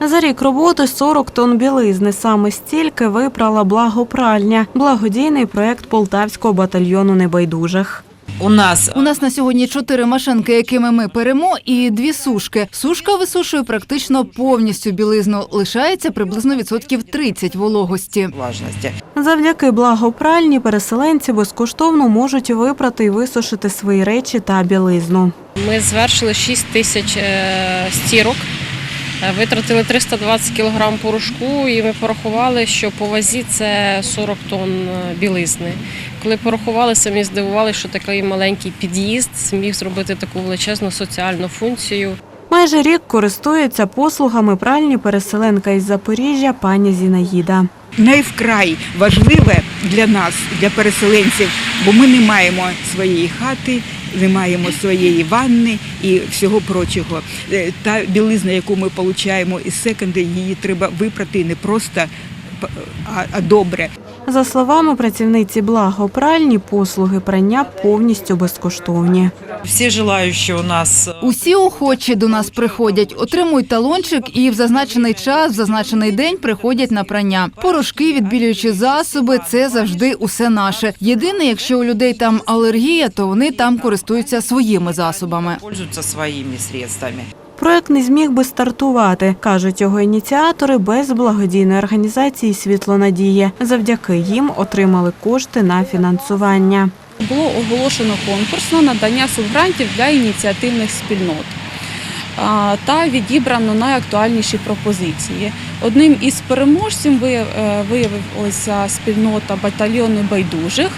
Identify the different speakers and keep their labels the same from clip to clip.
Speaker 1: За рік роботи 40 тонн білизни. Саме стільки випрала благопральня, благодійний проект полтавського батальйону небайдужих.
Speaker 2: У нас
Speaker 3: У нас на сьогодні чотири машинки, якими ми перемо, і дві сушки. Сушка висушує практично повністю білизну. Лишається приблизно відсотків 30 вологості.
Speaker 2: влажності.
Speaker 1: Завдяки благопральні переселенці безкоштовно можуть випрати і висушити свої речі та білизну.
Speaker 4: Ми звершили 6 тисяч е, стірок, витратили 320 кг порошку, і ми порахували, що по вазі це 40 тонн е, білизни. Коли порахували, самі здивувалися, що такий маленький під'їзд зміг зробити таку величезну соціальну функцію.
Speaker 1: Майже рік користується послугами пральні переселенка із Запоріжжя пані Зінаїда.
Speaker 5: найвкрай важливе для нас, для переселенців, бо ми не маємо своєї хати, не маємо своєї ванни і всього прочого. Е, Та білизна, яку ми отримуємо із секонди, її треба випрати не просто, добре.
Speaker 1: За словами працівниці благопральні, послуги прання повністю безкоштовні.
Speaker 2: Всі желаючі у нас
Speaker 3: Усі охочі до нас приходять, отримують талончик і в зазначений час, в зазначений день приходять на прання. Порошки, відбілюючі засоби це завжди усе наше. Єдине, якщо у людей там алергія, то вони там користуються своїми засобами.
Speaker 2: пользуються своїми средствами.
Speaker 1: Проект не зміг би стартувати, кажуть його ініціатори, без благодійної організації Світло Надії. Завдяки їм отримали кошти на фінансування.
Speaker 6: було оголошено конкурс на надання субгрантів для ініціативних спільнот та відібрано найактуальніші пропозиції. Одним із переможців е, виявилася спільнота батальйону байдужих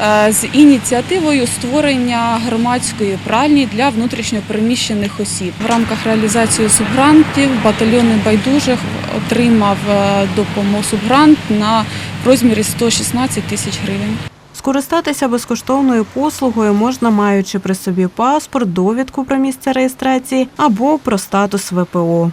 Speaker 6: е, з ініціативою створення громадської пральні для внутрішньопереміщених осіб. В рамках реалізації субгрантів батальйон байдужих отримав е, допомогу субгрант на розмірі 116 тисяч гривень.
Speaker 1: Скористатися безкоштовною послугою можна, маючи при собі паспорт, довідку про місце реєстрації або про статус ВПО.